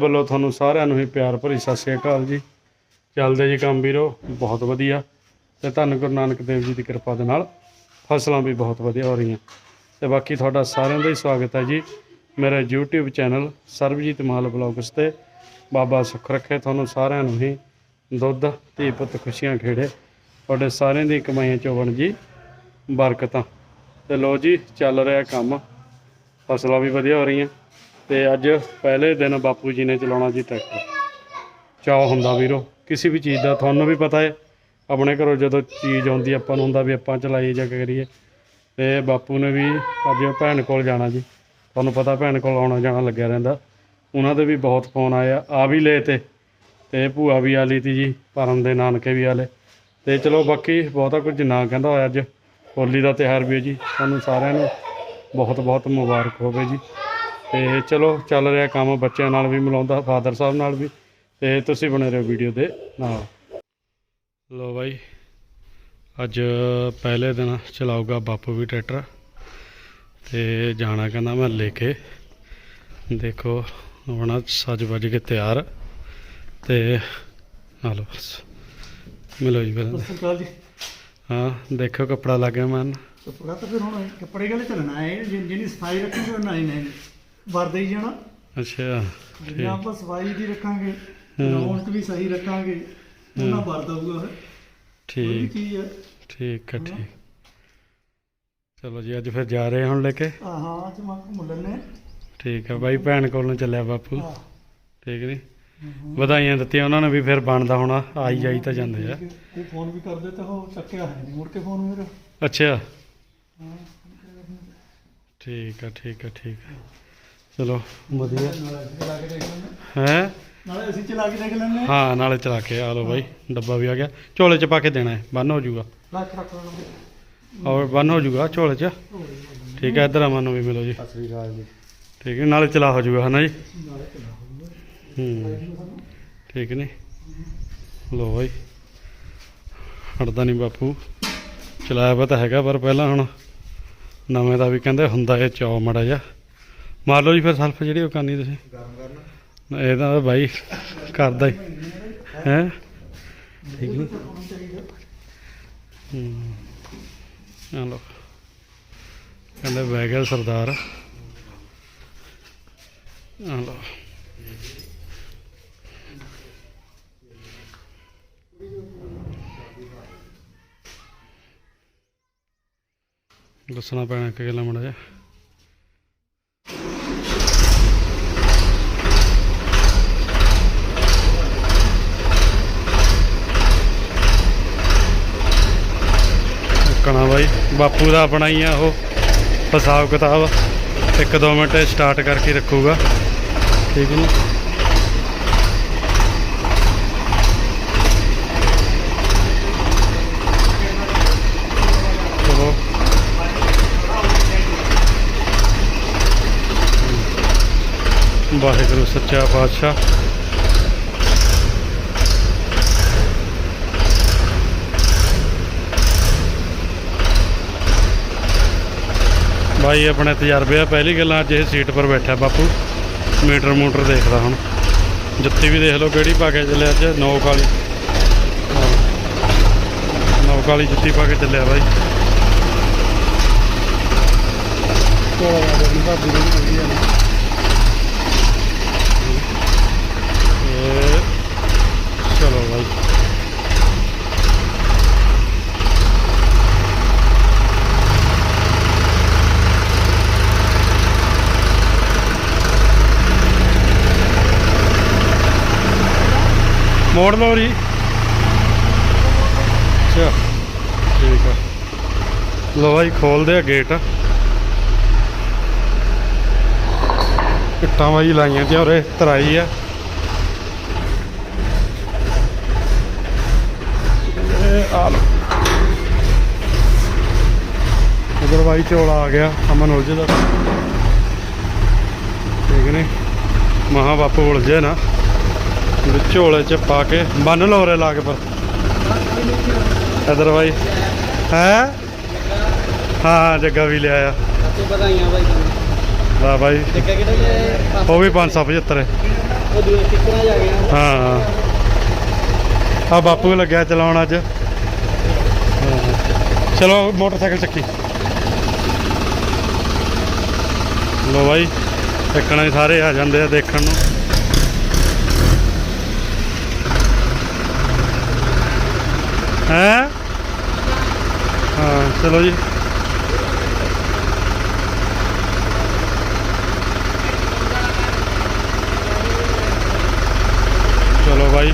ਵੱਲੋਂ ਤੁਹਾਨੂੰ ਸਾਰਿਆਂ ਨੂੰ ਹੀ ਪਿਆਰ ਭਰੀ ਸਤਿ ਸ਼੍ਰੀ ਅਕਾਲ ਜੀ। ਚੱਲਦੇ ਜੀ ਕੰਮ ਵੀਰੋ, ਬਹੁਤ ਵਧੀਆ। ਤੇ ਧੰਨ ਗੁਰੂ ਨਾਨਕ ਦੇਵ ਜੀ ਦੀ ਕਿਰਪਾ ਦੇ ਨਾਲ ਫਸਲਾਂ ਵੀ ਬਹੁਤ ਵਧੀਆ ਹੋ ਰਹੀਆਂ। ਤੇ ਬਾਕੀ ਤੁਹਾਡਾ ਸਾਰਿਆਂ ਦਾ ਹੀ ਸਵਾਗਤ ਹੈ ਜੀ। ਮੇਰੇ YouTube channel Sarabjit Mal blogs ਤੇ ਬਾਬਾ ਸੁੱਖ ਰੱਖੇ ਤੁਹਾਨੂੰ ਸਾਰਿਆਂ ਨੂੰ ਹੀ ਦੁੱਧ, ਧੀ ਪੁੱਤ ਖੁਸ਼ੀਆਂ ਖੇੜੇ। ਤੁਹਾਡੇ ਸਾਰਿਆਂ ਦੀ ਕਮਾਈਆਂ ਚੋਂ ਬਣ ਜੀ ਬਰਕਤਾਂ। ਤੇ ਲੋ ਜੀ, ਚੱਲ ਰਿਹਾ ਕੰਮ। ਫਸਲਾਂ ਵੀ ਵਧੀਆ ਹੋ ਰਹੀਆਂ। ਤੇ ਅੱਜ ਪਹਿਲੇ ਦਿਨ ਬਾਪੂ ਜੀ ਨੇ ਚਲਾਉਣਾ ਜੀ ਟਰੈਕਟਰ। ਚਾਹ ਹੁੰਦਾ ਵੀਰੋ, ਕਿਸੇ ਵੀ ਚੀਜ਼ ਦਾ, ਤੁਹਾਨੂੰ ਵੀ ਪਤਾ ਹੈ, ਆਪਣੇ ਘਰੋਂ ਜਦੋਂ ਚੀਜ਼ ਆਉਂਦੀ, ਆਪਾਂ ਨੂੰ ਹੁੰਦਾ ਵੀ ਆਪਾਂ ਚਲਾਈਏ ਜਾਂ ਕਰੀਏ। ਤੇ ਬਾਪੂ ਨੇ ਵੀ ਅੱਜ ਭੈਣ ਕੋਲ ਜਾਣਾ ਜੀ। ਤੁਹਾਨੂੰ ਪਤਾ ਭੈਣ ਕੋਲ ਆਉਣਾ ਜਾਣਾ ਲੱਗਿਆ ਰਹਿੰਦਾ। ਉਹਨਾਂ ਦੇ ਵੀ ਬਹੁਤ ਫੋਨ ਆਇਆ ਆ ਵੀ ਲਏ ਤੇ ਤੇ ਭੂਆ ਵੀ ਆ ਲਈ ਤੀ ਜੀ, ਪਰਮ ਦੇ ਨਾਨਕੇ ਵੀ ਆਲੇ ਤੇ ਚਲੋ ਬਾਕੀ ਬਹੁਤਾ ਕੁਝ ਨਾ ਕਹਿੰਦਾ ਹੋਇਆ ਅੱਜ। ਹੋਲੀ ਦਾ ਤਿਉਹਾਰ ਵੀ ਹੈ ਜੀ ਤੁਹਾਨੂੰ ਸਾਰਿਆਂ ਨੂੰ ਬਹੁਤ ਬਹੁਤ ਮੁਬਾਰਕ ਹੋਵੇ ਜੀ। ਤੇ ਚਲੋ ਚੱਲ ਰਿਹਾ ਕੰਮ ਬੱਚਿਆਂ ਨਾਲ ਵੀ ਮਿਲਾਉਂਦਾ ਫਾਦਰ ਸਾਹਿਬ ਨਾਲ ਵੀ ਤੇ ਤੁਸੀਂ ਬਣੇ ਰਹੋ ਵੀਡੀਓ ਦੇ ਨਾਲ। ਲੋ ਬਾਈ ਅੱਜ ਪਹਿਲੇ ਦਿਨ ਚਲਾਊਗਾ ਬਾਪੂ ਵੀ ਟਰੈਕਟਰ ਤੇ ਜਾਣਾ ਕਹਿੰਦਾ ਮੈਂ ਲੈ ਕੇ ਦੇਖੋ ਹੁਣ ਸੱਜ ਵੱਜ ਕੇ ਤਿਆਰ ਤੇ ਲਓ ਬਸ ਮਿਲੋ ਜੀ ਜੀ। ਹਾਂ ਦੇਖੋ ਕੱਪੜਾ ਲੱਗ ਗਿਆ ਮਨ। ਕੱਪੜਾ ਤਾਂ ਫਿਰ ਹੁਣ ਕੱਪੜੇ ਗਲੇ ਚੱਲਣਾ? ਹੈ ਜਿ- ਜਿਹਨੀ ਸਫ਼ਾਈ ਰੱਖਾਂਗੇ ਉਹ ਨਹੀਂ ਨਹੀਂ। ਵਰਦੇ ਹੀ ਜਾਣਾ। ਅੱਛਾ ਜਿੰਨਾ ਆਪਾਂ ਸਫ਼ਾਈ ਦੀ ਰੱਖਾਂਗੇ ਰੌਣਕ ਵੀ ਸਹੀ ਰੱਖਾਂਗੇ ਉਹਨਾਂ ਵਰਦਾ ਹੋਊਗਾ ਉਹ ਠੀਕ। ਹੈ? ਠੀਕ ਹੈ ਠੀਕ। ਚਲੋ ਜੀ ਅੱਜ ਫਿਰ ਜਾ ਰਹੇ ਹਾਂ ਹੁਣ ਲੈ ਕੇ। ਆ ਹਾਂ ਅੱਜ ਮੈਂ ਘੁੰਮ ਲੈਣੇ ਠੀਕ ਹੈ ਬਾਈ ਭੈਣ ਕੋਲ ਨੂੰ ਚੱਲਿਆ ਬਾਪੂ। ਹਾਂ। ਠੀਕ ਨਹੀਂ ਵਧਾਈਆਂ ਦਿੱਤੀਆਂ ਉਹਨਾਂ ਨੇ ਵੀ ਫਿਰ ਬਣਦਾ ਹੋਣਾ ਆਈ ਜਾਈ ਤਾਂ ਜਾਂਦੇ ਆ। ਇਹ ਫੋਨ ਵੀ ਕਰਦੇ ਤਾਂ ਉਹ ਚੱਕਿਆ ਹੈ ਨਹੀਂ ਮੁੜ ਕੇ ਫੋਨ ਮੇਰਾ। ਅੱਛਾ। ਠੀਕ ਹੈ ਠੀਕ ਹੈ ਠੀਕ ਹੈ। ਚਲੋ ਵਧੀਆ। ਨਾਲੇ ਅਸੀਂ ਚਲਾ ਕੇ ਦੇਖ ਲੈਂਦੇ ਹੈ। ਨਾਲੇ ਅਸੀਂ ਚਲਾ ਕੇ ਦੇਖ ਲੈਂਦੇ ਹਾਂ। ਨਾਲੇ ਚਲਾ ਕੇ ਆ ਲਓ ਬਾਈ ਡੱਬਾ ਵੀ ਆ ਗਿਆ। ਝੋਲੇ 'ਚ ਪਾ ਕੇ ਦੇਣਾ ਹੈ ਬੰਨ ਹੋ ਜਾਊਗਾ। ਲੱਖ ਰੱਖ ਲੈਂਦੇ ਔਰ ਬੰਨ ਹੋ ਜਾਊਗਾ ਝੋਲੇ 'ਚ? ਠੀਕ ਹੈ ਇੱਧਰ ਅਮਨ ਨੂੰ ਵੀ ਮਿਲੋ ਜੀ। ਸਤਿ ਸ੍ਰੀ ਅਕਾਲ ਜੀ। ਠੀਕ ਹੈ ਨਾਲੇ ਚਲਾ ਹੋ ਜਾਊਗਾ ਹਨਾ ਜੀ? ਨਾਲੇ ਚਲਾ ਹੂੰ ਠੀਕ ਨਹੀਂ ਲੋ ਬਾਈ। ਹਟਦਾ ਨਹੀਂ ਬਾਪੂ। ਚਲਾਇਆ ਵਾ ਤਾਂ ਹੈਗਾ ਪਰ ਪਹਿਲਾਂ ਹੁਣ ਨਵੇਂ ਦਾ ਵੀ ਕਹਿੰਦੇ ਹੁੰਦਾ ਇਹ ਚੌ ਮੜਾ ਜਾ ਮਾਰ ਲਓ ਜੀ ਫਿਰ ਸਲਫ ਜਿਹੜੀ ਉਹ ਕਰਨੀ ਤੁਸੀਂ। ਗਰਮ ਕਰਨਾ ਇਹਦਾ ਤਾਂ ਬਾਈ ਕਰਦਾ ਹੀ। ਹੈ? ਠੀਕ ਨਹੀਂ। ਹੂੰ। ਆ ਲੋ ਕਹਿੰਦੇ ਬਹਿ ਗਿਆ ਸਰਦਾਰ। ਆ ਲੋ ਦੱਸਣਾ ਪੈਣਾ ਕਿ ਗੱਲਾਂ ਮੜਾ ਜਾ ਕਣਾ ਬਾਈ। ਬਾਪੂ ਦਾ ਆਪਣਾ ਹੀ ਆ ਉਹ। ਹਿਸਾਬ ਕਿਤਾਬ। ਇੱਕ ਦੋ ਮਿੰਟ ਸਟਾਰਟ ਕਰਕੇ ਰੱਖੂਗਾ। ਠੀਕ ਹੈ ਵਾਹਿਗੁਰੂ, ਸੱਚਾ ਪਾਤਸ਼ਾਹ। ਬਾਈ, ਆਪਣੇ ਤਜਰਬੇ ਆ, ਪਹਿਲੀ ਗੱਲਾਂ ਅੱਜ ਇਹ ਸੀਟ ਪਰ ਬੈਠਾ ਬਾਪੂ। ਮੀਟਰ ਮੋਟਰ ਦੇਖਦਾ ਹੁਣ। ਜੁੱਤੀ ਵੀ ਦੇਖ ਲਓ ਕਿਹੜੀ ਪਾ ਕੇ ਚੱਲਿਆ ਅੱਜ ਨੌਕ ਵਾਲੀ। ਹਾਂ। ਨੌਕ ਵਾਲੀ ਜੁੱਤੀ ਪਾ ਕੇ ਚੱਲਿਆ ਬਾਈ। ਕੋਲਾ ਆ ਭਾਬੀ ਦੀ ਵਧੀਆ ਨੇ ਇਹ ਚਲੋ ਬਾਈ ਮੋੜ ਲਓ ਜੀ। ਅੱਛਾ, ਠੀਕ ਆ। ਲੋ ਬਾਈ, ਖੋਲਦੇ ਆ ਗੇਟ ਇੱਟਾਂ ਬਾਈ ਲਾਈਆਂ ਤੇ ਉਰੇ, ਤਰਾਈ ਆ। ਇਹ ਉਧਰ ਭਾਈ ਝੋਲਾ ਆ ਗਿਆ, ਅਮਨ ਉਲਝਦਾ ਠੀਕ ਨੇ। ਮਹਾ ਬਾਪੂ ਉਲਝੇ ਨਾ। ਝੋਲੇ ਚ ਪਾ ਕੇ ਬੰਨ ਲਓ ਰੇ ਲਾ ਕੇ ਪਰ। ਇਧਰ ਬਾਈ। ਹੈ? ਹਾਂ ਜੱਗਾ ਵੀ ਲਿਆਇਆ। ਤੇ ਵਧਾਈਆਂ ਬਾਈ ਤੁਹਾਨੂੰ। ਲਾ ਬਾਈ। ਜੱਗਾ ਕਿਹੜਾ ਲਿਆ ਉਹ ਵੀ 575 ਹੈ। ਉਹ ਦੂਏ ਜਾ ਗਿਆ ਹਾਂ ਆ ਬਾਪੂ ਲੱਗਿਆ ਚਲਾਉਣ ਅੱਜ। ਚਲੋ ਮੋਟਰਸਾਈਕਲ ਚੱਕੀ। ਲੋ ਬਾਈ ਹੀ ਸਾਰੇ ਆ ਜਾਂਦੇ ਆ ਦੇਖਣ ਨੂੰ। ਹੈ? ਹਾਂ, ਚਲੋ ਜੀ। ਚਲੋ ਭਾਈ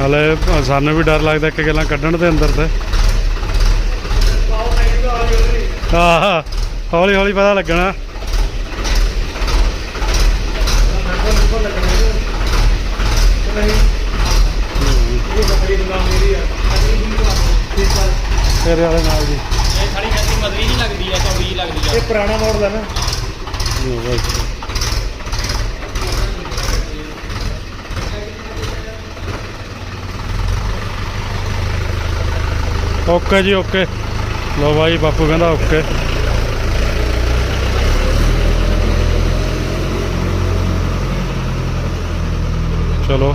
ਹਲੇ ਸਾਨੂੰ ਵੀ ਡਰ ਲੱਗਦਾ ਕਿ ਗੱਲਾਂ ਕੱਢਣ ਦੇ ਅੰਦਰ ਤੇ। ਆਹ, ਹੌਲੀ ਹੌਲੀ ਪਤਾ ਲੱਗਣਾ। ਤੇਰੇ ਵਾਲੇ ਨਾਲ ਜੀ। ਇਹ ਸਾਡੀ ਕਹਿੰਦੀ ਮਦਰੀ ਨਹੀਂ ਲੱਗਦੀ ਆ ਚੌੜੀ ਲੱਗਦੀ ਇਹ ਪੁਰਾਣਾ ਮਾਡਲ ਹੈ ਨਾ। ਲਓ ਬਾਈ। ਓਕੇ ਜੀ ਓਕੇ। ਲੋ ਬਾਈ ਬਾਪੂ ਕਹਿੰਦਾ ਓਕੇ। ਚਲੋ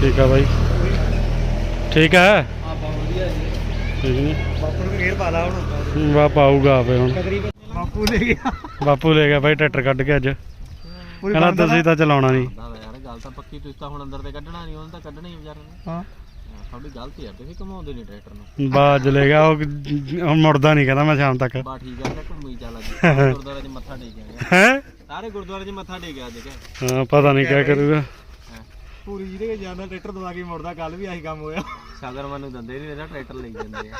ਠੀਕ ਆ ਬਾਈ। ਠੀਕ ਹੈ? ਹਾਂ ਬਹੁਤ ਵਧੀਆ ਜੀ। ਠੀਕ ਨਹੀਂ ਬਾਪੂ ਨੂੰ ਗੇਰ ਪਾ ਲਾ ਹੁਣ। ਵਾ ਪਾਊਗਾ ਆਪੇ ਹੁਣ। ਤਕਰੀਬਨ ਬਾਪੂ ਲੈ ਗਿਆ। ਬਾਪੂ ਲੈ ਗਿਆ ਬਾਈ ਟਰੈਕਟਰ ਕੱਢ ਕੇ ਅੱਜ। ਕਹਿੰਦਾ ਤੁਸੀਂ ਤਾਂ ਚਲਾਉਣਾ ਨਹੀਂ। ਨਾ ਯਾਰ ਗੱਲ ਤਾਂ ਪੱਕੀ ਤੁਸੀਂ ਤਾਂ ਹੁਣ ਅੰਦਰ ਤੇ ਕੱਢਣਾ ਨਹੀਂ ਉਹਨੂੰ ਤਾਂ ਕੱਢਣਾ ਹੀ ਵਿਚਾਰੇ ਨੇ। ਹਾਂ। ਤੁਹਾਡੀ ਗਲਤੀ ਆ ਤੁਸੀਂ ਘਮਾਉਂਦੇ ਨਹੀਂ ਟਰੈਕਟਰ ਨੂੰ। ਬਾਜ ਲੈ ਗਿਆ ਉਹ ਹੁਣ ਮੁੜਦਾ ਨਹੀਂ ਕਹਿੰਦਾ ਮੈਂ ਸ਼ਾਮ ਤੱਕ। ਬਾ ਠੀਕ ਆ ਤਾਂ ਘੁੰਮੀ ਚੱਲ ਅੱਜ। ਗੁਰਦੁਆਰੇ 'ਚ ਮੱਥਾ ਟੇਕ ਆਇਆ ਹੈ? ਸਾਰੇ ਗੁਰਦੁਆਰੇ 'ਚ ਮੱਥਾ ਟੇਕ ਅੱਜ ਕੇ ਹਾਂ ਪਤਾ ਨਹੀਂ ਕਿਆ ਕਰੂਗਾ। ਪੂਰੀ ਜਿਹਦੇ ਜਾਂਦਾ ਟਰੈਕਟਰ ਦਵਾ ਕੇ ਮੁੜਦਾ ਕੱਲ ਵੀ ਆਹੀ ਕੰਮ ਹੋਇਆ। ਸਾਗਰ ਮੈਨੂੰ ਦੰਦੇ ਨਹੀਂ ਇਹਦਾ ਟਰੈਕਟਰ ਲਈ ਜਾਂਦੇ ਆ।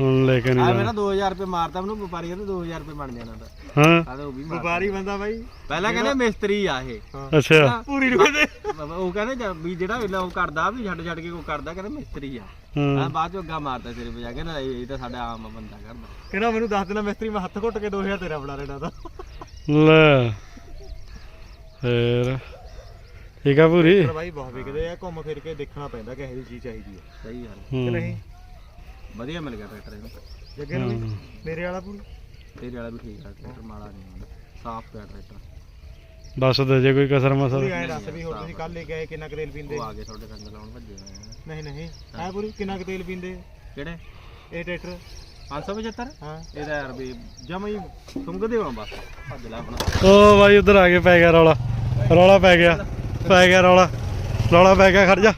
ਹੁਣ ਲੈ ਕੇ ਆ ਨਹੀਂ ਮੇਰਾ ਜਾਣਾ। 2000 ਰੁਪਏ ਮਾਰਤਾ ਮੈਨੂੰ ਵਪਾਰੀ ਕਹਿੰਦੇ 2000 ਰੁਪਏ ਬਣ ਜਾਣਾ ਤਾਂ। ਹਾਂ। ਆਦੇ ਉਹ ਵੀ ਮਾਰ ਵਪਾਰੀ ਬੰਦਾ ਬਾਈ। ਪਹਿਲਾਂ ਕਹਿੰਦੇ ਮਿਸਤਰੀ ਆ ਇਹ। ਅੱਛਾ। ਪੂਰੀ ਨੂੰ ਕਹਿੰਦੇ। ਉਹ ਕਹਿੰਦੇ ਜਾਂ ਵੀ ਜਿਹੜਾ ਵੇਲਾ ਉਹ ਕਰਦਾ ਵੀ ਛੱਡ ਛੱਡ ਕੇ ਕੋ ਕਰਦਾ ਕਹਿੰਦੇ ਮਿਸਤਰੀ ਆ। ਆ ਹਾਂ ਬਾਅਦ ਚੋਂ ਅੱਗਾ ਮਾਰਦਾ ਸਿਰੇ ਵਜਾ ਕੇ ਨਾ ਇਹ ਇਹ ਤਾਂ ਸਾਡਾ ਆਮ ਬੰਦਾ ਕਰਦਾ। ਕਹਿੰਦਾ ਮੈਨੂੰ ਦੱਸ ਦੇਣਾ ਮਿਸਤਰੀ ਮੈਂ ਹੱਥ ਘੁੱਟ ਕੇ 2000 ਤੇਰਾ ਬਣਾ ਲੈਣਾ ਦਾ ਲੈ। ਫੇਰ। ਠੀਕ ਆ ਪੂਰੀ? ਪਰ ਬਾਈ ਬਹੁਤ ਵਿਕਦੇ ਆ ਘੁੰਮ ਫਿਰ ਕੇ ਦੇਖਣਾ ਪੈਂਦਾ ਕਿਹੋ ਜਿਹੀ ਚੀਜ਼ ਚਾਹੀਦੀ ਹੈ ਸਹੀ ਗੱਲ ਕਿ ਹੂੰ। ਨਹੀਂ? ਵਧੀਆ ਮਿਲ ਗਿਆ ਟਰੈਕਟਰ ਇਹਨੂੰ। ਜੱਗੇ ਨੂੰ ਵੀ? ਹੂੰ। ਮੇਰੇ ਵਾਲਾ ਪੂਰੀ? ਤੇਰੇ ਵਾਲਾ ਵੀ ਠੀਕ ਆ ਟਰੈਕਟਰ ਮਾੜਾ ਨਹੀਂ ਹੁੰਦਾ। ਸਾਫ਼ ਪਿਆ ਟਰੈਕਟਰ ਦੱਸ ਦੇ ਜੇ ਕੋਈ ਕਸਰ ਪੂਰੀ ਮਸਲ ਐਂ ਦੱਸ ਵੀ ਹੋਰ ਤੁਸੀਂ ਕੱਲ ਲੈ ਕੇ ਆਏ ਕਿੰਨਾ ਕੁ ਤੇਲ ਪੀਂਦੇ? ਉਹ ਆ ਕੇ ਤੁਹਾਡੇ ਰੰਗ ਲਾਉਣ ਭੱਜੇ ਹੋਏ ਆ। ਨਹੀਂ ਨਹੀਂ। ਐ ਪੂਰੀ? ਕਿੰਨਾ ਕੁ ਤੇਲ ਪੀਂਦੇ? ਕਿਹੜੇ? ਇਹ ਟਰੈਕਟਰ 575 ਹਾਂ। ਇਹਦਾ ਯਾਰ ਵੀ ਜਮਾ ਹੀ ਸੁੰਗਦੇ ਹੋਣਾ ਬਸ। ਭੱਜ ਲੈ ਆਪਣਾ। ਓ ਬਾਈ ਉਧਰ ਆ ਕੇ ਪੈ ਗਿਆ ਰੌਲਾ। ਰੌਲਾ ਪੈ ਗਿਆ। ਪੈ ਗਿਆ ਰੌਲਾ। ਰੌਲਾ ਪੈ ਗਿਆ ਖੜ ਜਾ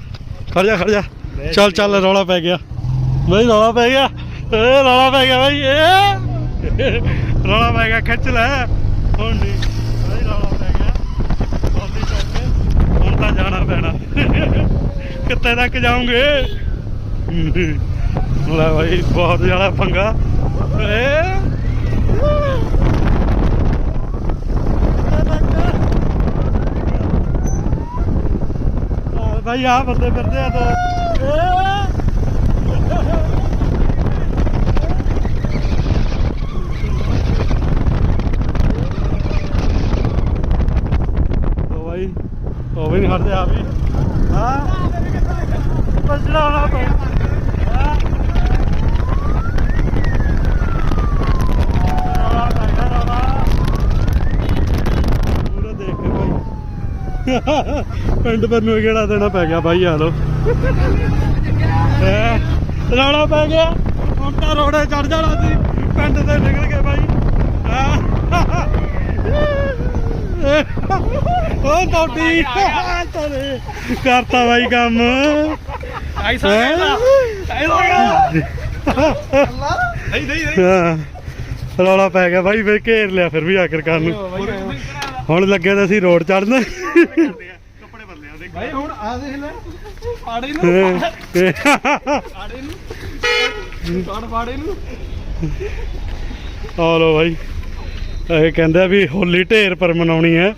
ਖੜ ਜਾ ਖੜ ਜਾ। ਚੱਲ ਚੱਲ ਰੌਲਾ ਪੈ ਗਿਆ। ਬਈ ਰੌਲਾ ਪੈ ਗਿਆ। ਏ ਰੌਲਾ ਪੈ ਗਿਆ ਬਾਈ ਏ। ਰੌਲਾ ਪੈ ਗਿਆ ਖਿੱਚ ਲੈ। ਹੁਣ ਨਹੀਂ। ਬਾਈ ਰੌਲਾ ਪੈ ਗਿਆ। ਬੋਲੀ ਚੱਕ ਕੇ। ਹੁਣ ਤਾਂ ਜਾਣਾ ਪੈਣਾ। ਕਿੱਥੇ ਤੱਕ ਜਾਉਂਗੇ ਲੈ ਬਾਈ ਬਹੁਤ ਜ਼ਿਆਦਾ ਪੰਗਾ। ਏ ਆ ਭਾਈ ਆ, ਬੰਦੇ ਫਿਰਦੇ ਆ ਤਾਂ। ਉਹ ਭਾਈ ਉਹ ਵੀ ਨਹੀਂ ਹਟਦੇ ਆ ਵੀ। ਹਾਂ। ਬਚਣਾ ਨਾ ਪੈ ਹਾਂ ਰੌਲਾ ਪੈ ਗਿਆ ਰੌਲਾ। ਪੂਰਾ ਦੇਖ ਕੇ ਭਾਈ ਪਿੰਡ ਪਰ ਨੂੰ ਕਿਹੜਾ ਦੇਣਾ ਪੈ ਗਿਆ ਬਾਈ ਆ ਲੋ? ਰੌਲਾ ਪੈ ਗਿਆ। ਹੁਣ ਤਾਂ ਰੋੜੇ ਚੜ ਜਾਣਾ ਸੀ। ਪਿੰਡ ਤੇ ਨਿਕਲ ਕੇ ਬਾਈ। ਹੈਂ? ਉਹ ਟੋਟੀ ਤਰੇ ਕਰਤਾ ਬਾਈ ਕੰਮ। ਐਸਾ ਹੈਂ? ਨਹੀਂ ਨਹੀਂ ਹਾਂ। ਰੌਲਾ ਪੈ ਗਿਆ ਬਾਈ ਫੇਰ ਘੇਰ ਲਿਆ ਫਿਰ ਵੀ ਆਖਿਰਕਾਰ ਨੂੰ। ਹੁਣ ਲੱਗੇ ਤਾਂ ਅਸੀਂ ਰੋਡ ਚੜਨ ਕੱਪੜੇ ਬਦਲੇ ਆ ਦੇਖ ਭਾਈ ਹੁਣ ਆ ਦੇਖ ਲੈ। ਪਾੜੇ ਆ ਨੂੰ। ਕਾੜ ਪਾੜੇ ਨੂੰ? ਲੋ ਭਾਈ ਇਹ ਕਹਿੰਦੇ ਵੀ ਹੋਲੀ ਢੇਰ ਪਰ ਮਨਾਉਣੀ ਹੈ।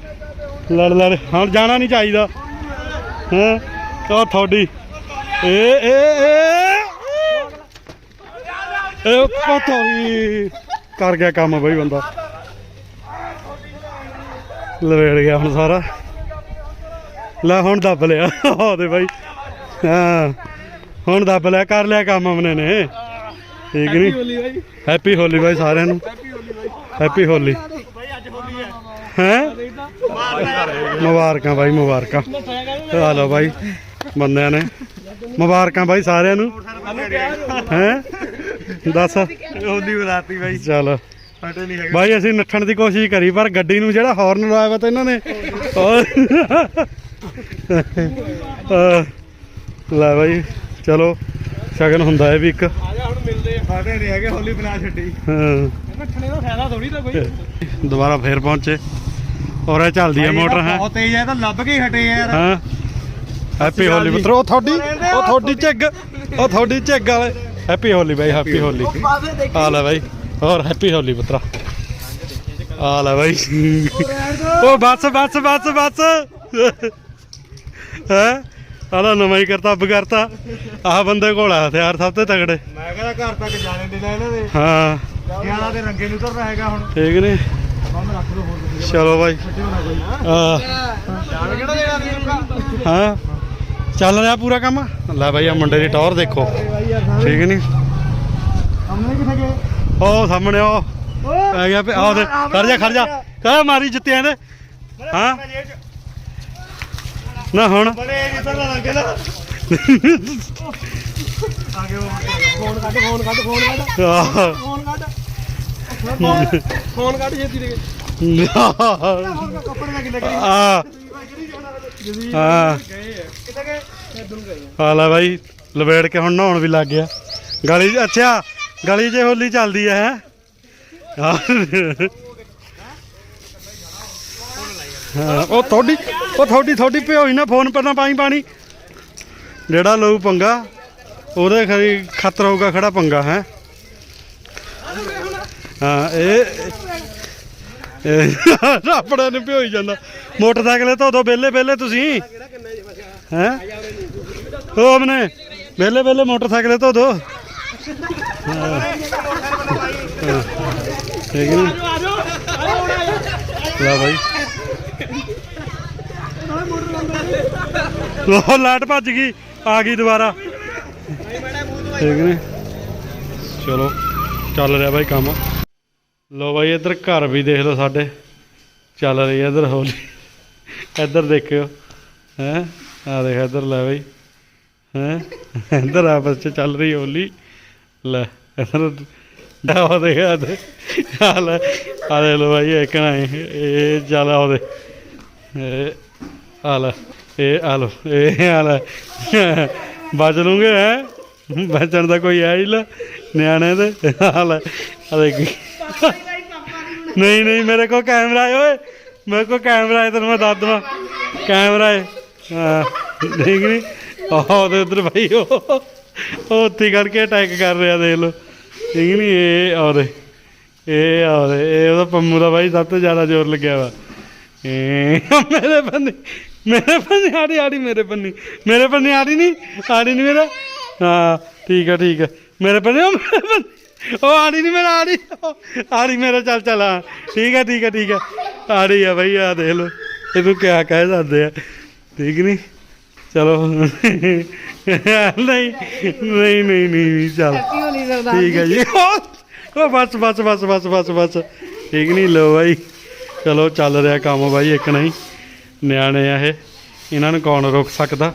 ਲੜ ਲੜ। ਹੁਣ ਜਾਣਾ ਨਹੀਂ ਚਾਹੀਦਾ। ਹਾਂ? ਕਹ ਤੁਹਾਡੀ। ਏ ਏ ਏ। ਇਹ ਪਤਾ ਵੀ ਕਰ ਗਿਆ ਕੰਮ ਬਈ ਬੰਦਾ। ਲਵੇੜ ਗਿਆ ਹੁਣ ਸਾਰਾ। ਲੈ ਹੁਣ ਦੱਬ ਲਿਆ। ਉਹਦੇ ਬਾਈ। ਹਾਂ। ਹੁਣ ਦੱਬ ਲਿਆ ਕਰ ਲਿਆ ਕੰਮ ਅਮਨੇ ਨੇ। ਠੀਕ ਨਹੀਂ ਹੈਪੀ ਹੋਲੀ ਬਾਈ। ਸਾਰਿਆਂ ਨੂੰ। ਹੈਪੀ ਹੋਲੀ ਭਾਈ ਹੈਪੀ ਹੋਲੀ ਬਾਈ ਅੱਜ ਹੋਲੀ ਹੈ। ਹੈ? ਮੁਬਾਰਕਾਂ ਬਾਈ ਮੁਬਾਰਕਾਂ। ਆ ਲਓ ਬਾਈ ਬੰਦਿਆਂ ਨੇ। ਮੁਬਾਰਕਾਂ ਬਾਈ ਸਾਰਿਆਂ ਨੂੰ। ਹੈ? ਦੱਸ। ਹੋਲੀ ਬੁਲਾਤੀ ਬਾਈ। ਚੱਲ। ਫਟੇ ਨਹੀਂ ਹੈਗੇ। ਬਾਈ ਅਸੀਂ ਨੱਠਣ ਦੀ ਕੋਸ਼ਿਸ਼ ਕਰੀ ਪਰ ਗੱਡੀ ਨੂੰ ਜਿਹੜਾ ਹਾਰਨ ਲਾਇਆ ਵਾ ਤਾਂ ਇਹਨਾਂ ਨੇ ਲੈ ਬਾਈ ਚਲੋ ਸ਼ਗਨ ਹੁੰਦਾ ਹੈ ਵੀ ਇੱਕ। ਆ ਜਾ ਹੁਣ ਮਿਲਦੇ ਆ। ਫਟੇ ਨਹੀਂ ਹੈਗੇ ਹੋਲੀ ਬਣਾ ਛੱਡੀ। ਹਾਂ। ਨੱਠਣੇ ਦਾ ਫਾਇਦਾ ਥੋੜੀ ਤਾਂ ਕੋਈ। ਦੁਬਾਰਾ ਫੇਰ ਪਹੁੰਚੇ। ਔਰ ਇਹ ਚੱਲਦੀ ਹੈ ਮੋਟਰ ਹੈ? ਬਹੁਤ ਤੇਜ਼ ਹੈ ਤਾਂ ਲੱਭ ਕੇ ਹੀ ਹਟੇ ਯਾਰ। ਹਾਂ। ਹੈਪੀ ਹੋਲੀ ਪੁੱਤਰ ਉਹ ਤੁਹਾਡੀ ਉਹ ਤੁਹਾਡੀ ਝੱਗ ਉਹ ਤੁਹਾਡੀ ਝੱਗ ਵਾਲੇ। ਹੈਪੀ ਹੋਲੀ ਬਾਈ ਹੈਪੀ ਹੋਲੀ ਆ ਲੈ ਬਾਈ। ਹੋਰ ਹੈਪੀ ਹੋਲੀ ਪੁੱਤਰਾ। ਆ ਲੈ ਬਾਈ। ਉਹ ਬੱਸ ਬੱਸ ਬੱਸ ਬੱਸ। ਹੈ? ਆਲਾ ਹੀ ਕਰਤਾ ਅੱਬ ਕਰਤਾ। ਆਹ ਬੰਦੇ ਕੋਲ ਆ ਹਥਿਆਰ ਸਭ ਤੋਂ ਤਗੜੇ ਮੈਂ ਕਹਿੰਦਾ ਘਰ ਤੱਕ ਜਾਣੇ ਦੇਣਾ ਇਹਨਾਂ ਦੇ ਹਾਂ। ਯਾਰਾਂ ਦੇ ਰੰਗੇ ਨੂੰ ਉਤਰਨਾ ਹੈਗਾ ਹੁਣ। ਠੀਕ ਨੇ? ਚਲੋ ਬਾਈ। ਜਾਣ ਕਿਹੜਾ ਦੇਣਾ ਨਹੀਂ ਹਾਂ। ਚੱਲ ਰਿਹਾ ਪੂਰਾ ਕੰਮ? ਲੈ ਬਾਈ ਆ ਮੁੰਡੇ ਦੀ ਟੌਰ ਦੇਖੋ। ਠੀਕ ਨਹੀਂ? ਉਹ ਸਾਹਮਣੇ ਉਹ। ਪੈ ਗਿਆ ਪਿਆ ਉਹ ਦੇ ਖੜ ਜਾ ਖੜ ਜਾ। ਕਹ ਮਾਰੀ ਜੁੱਤੀਆਂ ਦੇ ਹਾਂ? ਨਾ ਹੁਣ। ਬੜੇ ਦਾ ਲੱਗੇ ਨਾ। ਆਗੇ ਫੋਨ ਕੱਢ ਫੋਨ ਕੱਢ ਫੋਨ ਕੱਢ। ਫੋਨ ਕੱਢ। ਫੋਨ ਕੱਢ ਛੇਤੀ ਦੇ ਕੱਪੜੇ ਦਾ ਕਿੱਲੇ ਕਰੀ ਆ। ਹਾਂ ਕਿੱਥੇ ਗਏ? ਆ ਲੈ ਬਾਈ ਲਵੇੜ ਕੇ ਹੁਣ ਨਹਾਉਣ ਵੀ ਲੱਗ ਗਿਆ। ਗਲੀ ਅੱਛਾ। ਗਲੀ 'ਚ ਹੋਲੀ ਚੱਲਦੀ ਹੈ? ਹੈਂ? ਹਾਂ, ਉਹ ਤੁਹਾਡੀ ਉਹ ਤੁਹਾਡੀ ਤੁਹਾਡੀ ਭਿਓਈ ਨਾ ਫੋਨ ਪਰ ਨਾ ਪਾਈ ਪਾਣੀ। ਜਿਹੜਾ ਲਊ ਪੰਗਾ, ਉਹਦੇ ਖਰੀ ਖਤਰ ਹੋਊਗਾ ਖੜਾ ਪੰਗਾ, ਹੈ? ਹਾਂ, ਇਹ ਆਪਣੇ ਨੂੰ ਭਿਓਈ ਜਾਂਦਾ। ਮੋਟਰਸਾਈਕਲ ਧੋ ਦੋ ਬੇਲੇ ਬੇਲੇ ਤੁਸੀਂ, ਹੈ? ਉਹ ਮਨੇ ਵੇਲੇ ਵੇਲੇ ਮੋਟਰਸਾਈਕਲ ਧੋ ਦੋ ਠੀਕ ਨੀ? ਲੈ ਭਾਈ ਉਹ ਲਾਈਟ ਭੱਜ ਗਈ, ਆ ਗਈ ਦੁਬਾਰਾ। ਠੀਕ ਨੇ? ਚਲੋ, ਚੱਲ ਰਿਹਾ ਬਾਈ ਕੰਮ। ਲੋ ਬਾਈ, ਇੱਧਰ ਘਰ ਵੀ ਦੇਖ ਲਓ ਸਾਡੇ। ਚੱਲ ਰਹੀ ਹੈ ਇੱਧਰ ਹੋਲੀ। ਇੱਧਰ ਦੇਖਿਓ। ਹੈ? ਆ ਦੇਖ, ਇੱਧਰ ਲੈ ਬਾਈ। ਹੈ? ਇੱਧਰ ਆਪਸ ਚ ਚੱਲ ਰਹੀ ਹੋਲੀ। ਲੈ ਡਾਵਾ ਦੇ ਆ ਦੇ। ਆ ਲੋ ਬਾਈ ਇੱਕ ਨਾ ਇਹ ਇਹ ਚੱਲ ਆਉਦੇ ਇਹ ਆ ਲੈ, ਇਹ ਆ ਬਚ ਲੂੰਗੇ, ਹੈ? ਬਚਣ ਦਾ ਕੋਈ ਹੈ ਹੀ ਲੈ, ਨਿਆਣੇ ਦੇ। ਆ ਆ ਦੇਖ। ਨਹੀਂ ਨਹੀਂ, ਮੇਰੇ ਕੋਲ ਕੈਮਰਾ ਹੈ, ਓਏ। ਮੇਰੇ ਕੋਲ ਕੈਮਰਾ ਹੈ, ਤੈਨੂੰ ਮੈਂ ਦੱਸ ਦਵਾਂ। ਕੈਮਰਾ ਹੈ। ਹਾਂ, ਦੇਖ ਨਹੀਂ ਉਹ ਉਹਦੇ ਉਧਰ ਭਾਈ ਉਹ। ਉਹ ਉੱਥੇ ਕਰਕੇ ਅਟੈਕ ਕਰ ਰਿਹਾ, ਦੇਖ ਲਓ। ਠੀਕ ਨਹੀਂ ਇਹ ਔਰੇ ਇਹ ਔਰੇ ਇਹ ਉਹਦਾ ਪੰਮੂ ਦਾ ਬਾਈ ਸਭ ਤੋਂ ਜ਼ਿਆਦਾ ਜ਼ੋਰ ਲੱਗਿਆ ਵਾ। ਮੇਰੇ ਬੰਨੀ ਮੇਰੇ ਬੰਨੀ ਆੜੀ ਆੜੀ ਮੇਰੇ ਬੰਨੀ ਮੇਰੇ ਬੰਨੀ ਆੜੀ ਨਹੀਂ ਆੜੀ ਨਹੀਂ ਮੇਰਾ। ਹਾਂ, ਠੀਕ ਆ ਠੀਕ ਆ। ਮੇਰੇ ਬੰਨੀ ਉਹ ਆੜੀ ਨਹੀਂ ਮੇਰਾ, ਆੜੀ ਆੜੀ ਮੇਰਾ, ਚੱਲ ਚੱਲ, ਹਾਂ। ਠੀਕ ਆ ਠੀਕ ਆ ਠੀਕ ਆ। ਆੜੀ ਆ ਭਾਈ ਆ ਦੇਖ ਲਓ। ਇਹਨੂੰ ਕਿਆ ਕਹਿ ਸਕਦੇ ਆ। ਠੀਕ ਨਹੀਂ ਚਲੋ। ਨਹੀਂ ਨਹੀਂ ਨਹੀਂ ਨਹੀਂ ਚੱਲ। ਹੈਪੀ ਹੋਲੀ ਸਰਦਾਰ ਠੀਕ ਹੈ ਜੀ। ਉਹ ਉਹ ਬਸ ਬਸ ਬਸ ਬਸ ਬਸ ਬਸ। ਠੀਕ ਨਹੀਂ ਲੋ ਬਾਈ। ਚਲੋ ਚੱਲ ਰਿਹਾ ਕੰਮ ਬਾਈ ਇੱਕ ਨਹੀਂ। ਨਿਆਣੇ ਆ ਇਹ। ਇਹਨਾਂ ਨੂੰ ਕੌਣ ਰੋਕ ਸਕਦਾ?